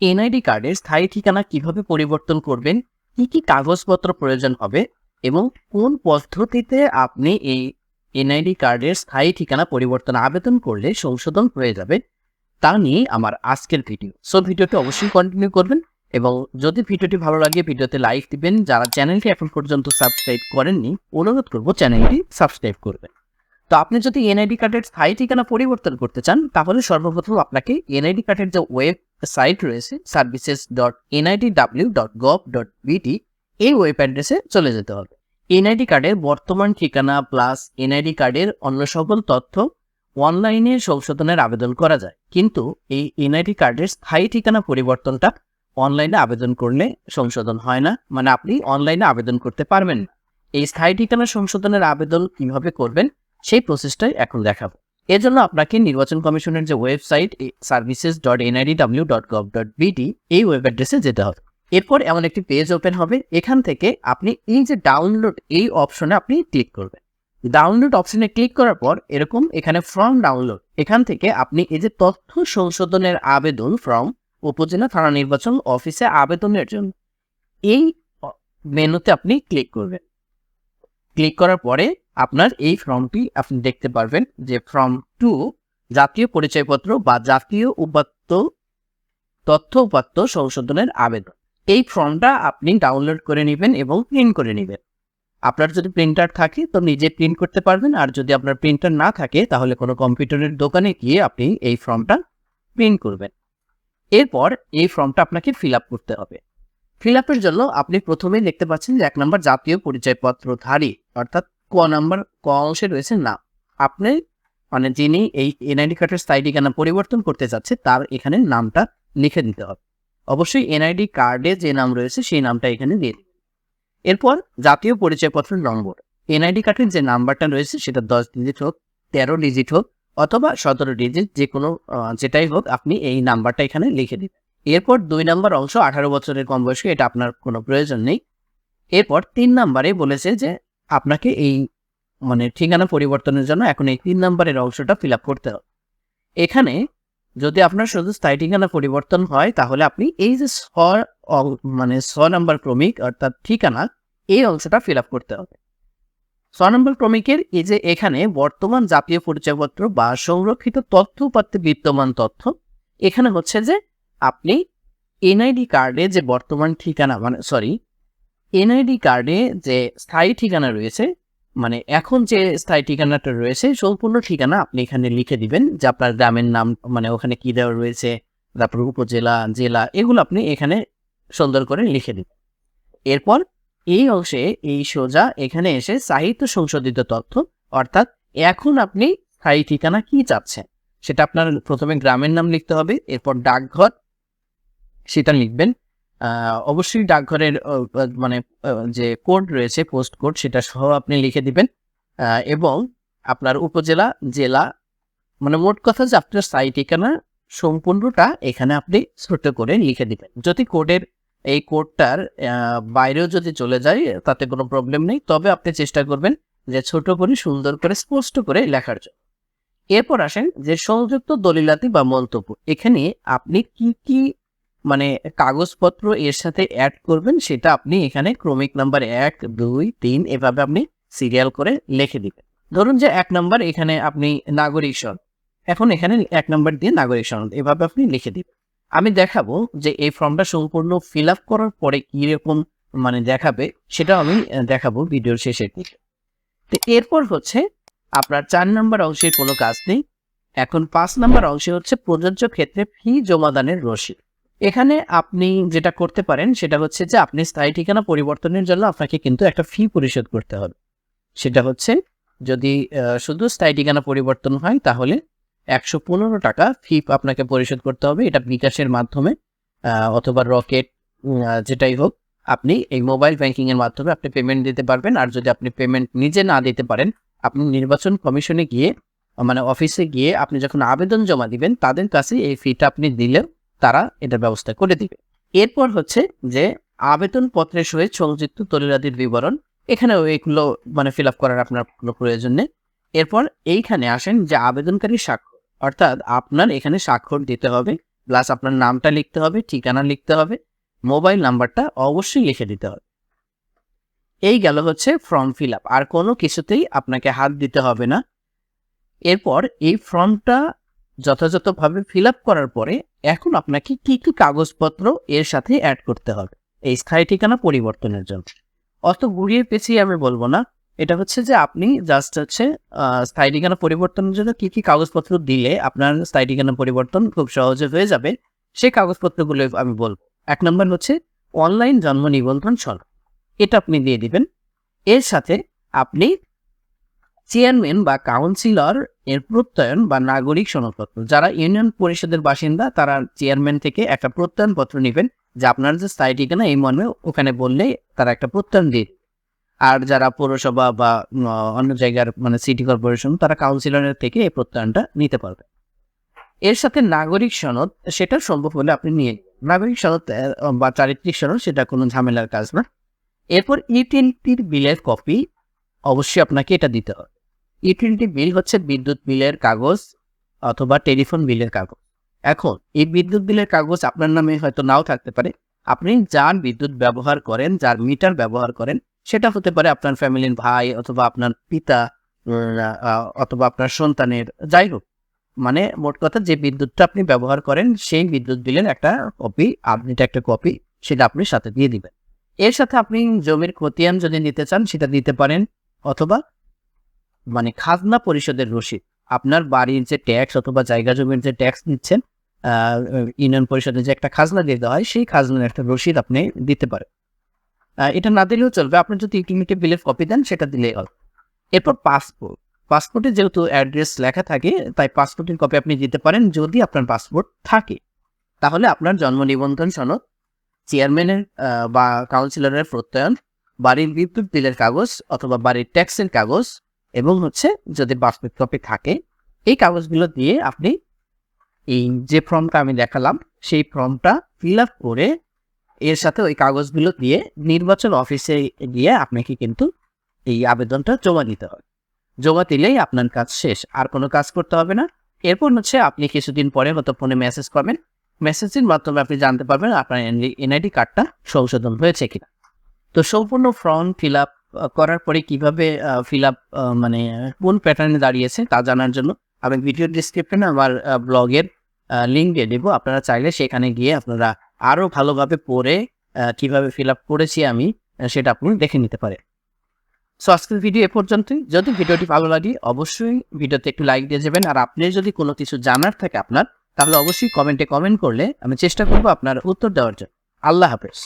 NID কার্ডের স্থায়ী ঠিকানা কীভাবে পরিবর্তন করবেন? কি কি কাগজপত্র প্রয়োজন হবে? এবং কোন পদ্ধতিতে আপনি এই এনআইডি কার্ডের স্থায়ী ঠিকানা পরিবর্তন আবেদন করলে সংশোধন হয়ে যাবে, তা নিয়ে আমার আজকের ভিডিও। সো ভিডিওটি অবশ্যই কন্টিনিউ করবেন এবং যদি ভিডিওটি ভালো লাগে, ভিডিওতে লাইক দিবেন। যারা চ্যানেলটি এখন পর্যন্ত সাবস্ক্রাইব করেননি, অনুরোধ করব চ্যানেলটি সাবস্ক্রাইব করবেন। তো আপনি যদি এনআইডি কার্ডের স্থায়ী ঠিকানা পরিবর্তন করতে চান, তাহলে সর্বপ্রথম আপনাকে এনআইডি কার্ডের যে ওয়েবসাইট রয়েছে services dot NID W dot gov dot BT এই ওয়েব অ্যাড্রেসে চলে যেতে হবে। এনআইডি কার্ডের বর্তমান ঠিকানা প্লাস এনআইডি কার্ডের অন্য সকল তথ্য অনলাইনে সংশোধনের আবেদন করা যায়। কিন্তু এই এনআইডি কার্ডের স্থায়ী ঠিকানা পরিবর্তনটা অনলাইনে আবেদন করলে সংশোধন হয় না মানে আপনি অনলাইনে আবেদন করতে পারবেন এই স্থায়ী ঠিকানা সংশোধনের আবেদন কীভাবে করবেন? সেই প্রসেসটাই এখন দেখাবো। এর জন্য আপনাকে নির্বাচন কমিশনের যে website services dot NID W dot gov dot BT এই ওয়েব অ্যাড্রেসে যেতে হবে। এরপর এমন একটি পেজ ওপেন হবে, এখান থেকে আপনি এই যে ডাউনলোড এই অপশনে আপনি ক্লিক করবেন। ডাউনলোড অপশনে ক্লিক করার পর এরকম এখানে ফর্ম ডাউনলোড এখান থেকে আপনি এই যে তথ্য সংশোধনের আবেদন ফর্ম উপজেলা থানা নির্বাচন অফিসে আবেদনের জন্য, এই মেনুতে আপনি ক্লিক করবেন। ক্লিক করার পরে আপনার এই ফর্মটি আপনি দেখতে পারবেন যে ফর্ম টু জাতীয় পরিচয়পত্র বা জাতীয় উপাত্ত, তথ্য উপাত্ত সংশোধনের আবেদন। এই ফর্মটা আপনি ডাউনলোড করে নেবেন এবং প্রিন্ট করে নেবেন। আপনার যদি প্রিন্টার থাকে তো নিজে প্রিন্ট করতে পারবেন, আর যদি আপনার প্রিন্টার না থাকে তাহলে কোনো কম্পিউটারের দোকানে গিয়ে আপনি এই ফর্মটা প্রিন্ট করবেন। এরপর এই ফর্মটা আপনাকে ফিল করতে হবে। ফিল আপের জন্য আপনি প্রথমেই দেখতে পাচ্ছেন যে এক নম্বর জাতীয় পরিচয়পত্রধারী, অর্থাৎ ক নাম্বার ক অংশে রয়েছে নাম। আপনি মানে যিনি এই এনআইডি কার্ডের স্থায়ী ঠিকানা পরিবর্তন করতে যাচ্ছে, তার এখানে নামটা লিখে দিতে হবে। অবশ্যই এনআইডি কার্ডে যে নাম রয়েছে, সেই নামটা এখানে দিয়ে দিন। এরপর জাতীয় পরিচয়পত্রের নম্বর। এনআইডি কার্ডের যে নাম্বারটা রয়েছে, সেটা দশ ডিজিট হোক, তেরো ডিজিট হোক, অথবা সতেরো ডিজিট যে কোনো যেটাই হোক, আপনি এই নাম্বারটা এখানে লিখে দিবেন। এরপর দুই নাম্বার অংশ আঠারো বছরের কম বয়সী, এটা আপনার কোনো প্রয়োজন নেই। এরপর তিন নাম্বারে বলেছে যে আপনাকে এই মানে ঠিকানা পরিবর্তনের জন্য এখন এই তিন নাম্বারের অংশটা ফিল করতে হবে। এখানে যদি আপনার শুধু স্থায়ী ঠিকানা পরিবর্তন হয়, তাহলে আপনি এই যে ছ মানে ছ নাম্বার ক্রমিক অর্থাৎ ঠিকানা, এই অংশটা ফিল করতে হবে। ছ নম্বর ক্রমিকের এই যে এখানে বর্তমান জাতীয় পরিচয়পত্র বা সংরক্ষিত তথ্য উপাত্তে বিদ্যমান তথ্য, এখানে হচ্ছে যে আপনি এনআইডি কার্ডে যে বর্তমান ঠিকানা মানে সরি এনআইডি কার্ডে যে স্থায়ী ঠিকানা রয়েছে মানে এখন যে স্থায়ী ঠিকানাটা রয়েছে, সম্পূর্ণ ঠিকানা আপনি এখানে লিখে দিবেন, যে আপনার গ্রামের নাম মানে ওখানে কি দেওয়া রয়েছে, তারপর উপজেলা, জেলা, এগুলো আপনি এখানে সুন্দর করে লিখে দিবেন। এরপর এই অংশে, এই সোজা এখানে এসে সাহিত্য সংশোধিত তথ্য, অর্থাৎ এখন আপনি স্থায়ী ঠিকানা কি চাচ্ছেন, সেটা আপনার প্রথমে গ্রামের নাম লিখতে হবে, এরপর ডাকঘর সেটা লিখবেন। অবশ্যই ডাকঘরের মানে যে কোড রয়েছে, পোস্ট কোড, সেটা সহ আপনি লিখে দিবেন। এবং আপনার উপজেলা, জেলা মানে মোট কথা যে আপনার স্থায়ী ঠিকানা সম্পূর্ণটা এখানে আপনি ছোট করে লিখে দিবেন। যদি কোডের, এই কোডটার বাইরেও যদি চলে যায়, তাতে কোনো প্রবলেম নেই। তবে আপনি চেষ্টা করবেন যে ছোট করে, সুন্দর করে, স্পষ্ট করে লেখার জন্য। এরপর আসেন যে সংযুক্ত দলিলাতি বা মন্তব্য। এখানে আপনি কি কি মানে কাগজপত্র এর সাথে অ্যাড করবেন, সেটা আপনি এখানে ক্রমিক নাম্বার এক, দুই, তিন এভাবে আপনি সিরিয়াল করে লিখে দিবেন। ধরুন যে এক নাম্বার এখানে আপনি নাগরিক সনদ এখন এখানে এক নাম্বার দিয়ে নাগরিক সনদ এভাবে আপনি লিখে দিবেন। আমি দেখাবো যে এই ফর্মটা সম্পূর্ণ ফিল আপ করার পরে কীরকম মানে দেখাবে সেটা আমি দেখাবো ভিডিওর শেষের দিকে। তো এরপর হচ্ছে আপনার চার নাম্বার অংশের কোনো কাজ নেই। এখন পাঁচ নাম্বার অংশে হচ্ছে প্রযোজ্য ক্ষেত্রে ফি জমাদানের রসিদ। এখানে আপনি যেটা করতে পারেন, সেটা হচ্ছে যে আপনি স্থায়ী ঠিকানা পরিবর্তনের জন্য আপনাকে কিন্তু একটা ফি পরিশোধ করতে হবে। সেটা হচ্ছে যদি শুধু স্থায়ী ঠিকানা পরিবর্তন হয়, তাহলে একশো পনেরো টাকা ফি আপনাকে পরিশোধ করতে হবে। এটা বিকাশের মাধ্যমে অথবা রকেট যেটাই হোক, আপনি এই মোবাইল ব্যাংকিংয়ের মাধ্যমে আপনি পেমেন্ট দিতে পারবেন। আর যদি আপনি পেমেন্ট নিজে না দিতে পারেন, আপনি নির্বাচন কমিশনে গিয়ে মানে অফিসে গিয়ে আপনি যখন আবেদন জমা দিবেন, তাদের কাছে এই ফিটা আপনি দিলেও তারা এটার ব্যবস্থা করে দিবে। এরপর হচ্ছে যে আবেদন পত্রের সহিত সংযুক্ত দলিলাদির বিবরণ, এখানেও এগুলো মানে ফিল আপ করার আপনার কোনো প্রয়োজন নেই। এরপর এইখানে আসেন যে আবেদনকারী স্বাক্ষর, অর্থাৎ আপনার এখানে স্বাক্ষর দিতে হবে প্লাস আপনার নামটা লিখতে হবে, ঠিকানা লিখতে হবে মোবাইল নাম্বারটা অবশ্যই লিখে দিতে হবে। এই গেল হচ্ছে ফর্ম ফিল আপ আর কোনো কিছুতেই আপনাকে হাত দিতে হবে না। এরপর এই ফর্মটা যথাযথভাবে ফিল করার পরে এখন আপনাকে কি কি কাগজপত্র এর সাথে অ্যাড করতে হবে? এই স্থায়ী ঠিকানা পরিবর্তনের জন্য। অত ঘুরিয়ে পেঁচিয়ে আমি বলব না। এটা হচ্ছে যে আপনি জাস্ট হচ্ছে স্থায়ী ঠিকানা পরিবর্তনের জন্য কি কি কাগজপত্র দিলে আপনার স্থায়ী ঠিকানা পরিবর্তন খুব সহজে হয়ে যাবে, সেই কাগজপত্রগুলো আমি বলব। এক নম্বর হচ্ছে অনলাইন জন্ম নিবন্ধন সনদ। এটা আপনি দিয়ে দিবেন। এর সাথে আপনি চেয়ারম্যান বা কাউন্সিলর এর প্রত্যয়ন বা নাগরিক সনদপত্র। যারা ইউনিয়ন পরিষদের বাসিন্দা, তারা চেয়ারম্যান থেকে একটা প্রত্যয়নপত্র নেবেন যে আপনার যে স্থায়ী ঠিকানা এই মর্মে ওখানে বললে তারা একটা প্রত্যয়ন দিয়ে আর যারা পৌরসভা বা অন্য জায়গার মানে সিটি কর্পোরেশন, তারা কাউন্সিলরের থেকে এই প্রত্যয়নটা নিতে পারবে। এর সাথে নাগরিক সনদ সেটা সম্ভব হলে আপনি নিয়ে নাগরিক সনদ বা চারিত্রিক সনদ, সেটা কোনো ঝামেলার কাজ না। এরপর ইউটিলিটির বিলের কপি, অবশ্যই আপনাকে এটা দিতে হবে। ইউটিলিটি বিল হচ্ছে বিদ্যুৎ বিলের কাগজ অথবা টেলিফোন বিলের কাগজ। এখন, এই বিদ্যুৎ বিলের কাগজ আপনার নামে হয়তো নাও থাকতে পারে। আপনি যার বিদ্যুৎ ব্যবহার করেন, যার মিটার ব্যবহার করেন, সেটা হতে পারে আপনার ফ্যামিলির ভাই অথবা আপনার পিতা অথবা আপনার সন্তানের, যাই হোক। মানে মোট কথা যে বিদ্যুৎটা আপনি ব্যবহার করেন, সেই বিদ্যুৎ বিলের একটা কপি আপনিটা একটা কপি, সেটা আপনি সাথে দিয়ে দিবেন। এর সাথে আপনি জমির খতিয়ান যদি নিতে চান, সেটা দিতে পারেন, অথবা মানে খাজনা পরিষদের রসিদ। আপনার বাড়ির যে ট্যাক্স অথবা জায়গা জমির যে ট্যাক্স নিচ্ছেন ইউনিয়ন পরিষদের যে একটা খাজনা দিয়ে দেওয়া হয়, সেই খাজনার একটা রসিদ আপনি দিতে পারেন। এটা না দিলেও চলবে। আপনি যদি ইউটিলিটি বিলের কপি দেন, সেটা দিলেই হবে। এরপর পাসপোর্ট পাসপোর্টে যেহেতু অ্যাড্রেস লেখা থাকে, তাই পাসপোর্টের কপি আপনি দিতে পারেন যদি আপনার পাসপোর্ট থাকে। তাহলে আপনার জন্ম নিবন্ধন সনদ চেয়ারম্যানের বা কাউন্সিলরের প্রত্যয়ন, বাড়ির বিদ্যুৎ বিলের কাগজ অথবা বাড়ির ট্যাক্সের কাগজ এবং হচ্ছে যদি বাস্তব কপি থাকে, এই কাগজগুলো দিয়ে আপনি এই যে ফর্মটা আমি দেখালাম, সেই ফর্মটা ফিল আপ করে এর সাথে ওই কাগজগুলো দিয়ে নির্বাচন অফিসে গিয়ে আপনাকে কিন্তু এই আবেদনটা জমা দিতে হবে। জমা দিলেই আপনার কাজ শেষ, আর কোনো কাজ করতে হবে না। এরপর হচ্ছে আপনি কিছুদিন পরে হয়তো ফোনে মেসেজ পাবেন মেসেজের মাধ্যমে আপনি জানতে পারবেন আপনার এনআইডি কার্ডটা সংশোধন হয়েছে কিনা। তো সম্পূর্ণ ফর্ম ফিল আপ করার পরে কীভাবে ফিল আপ মানে কোন প্যাটার্নে দাঁড়িয়েছে তা জানার জন্য আমি ভিডিও ডিসক্রিপশনে আমার ব্লগের লিঙ্ক দিয়ে দেবো। আপনারা চাইলে সেখানে গিয়ে আপনারা আরও ভালোভাবে পড়ে কীভাবে ফিল আপ করেছি আমি সেটা আপনি দেখে নিতে পারেন। সো আজকের ভিডিও এ পর্যন্তই। যদি ভিডিওটি ভালো লাগে, অবশ্যই ভিডিওতে একটু লাইক দিয়ে যাবেন আর আপনি যদি কোনো কিছু জানার থাকে আপনার, তাহলে অবশ্যই কমেন্টে কমেন্ট করলে আমি চেষ্টা করব আপনার উত্তর দেওয়ার জন্য। আল্লাহ হাফেজ।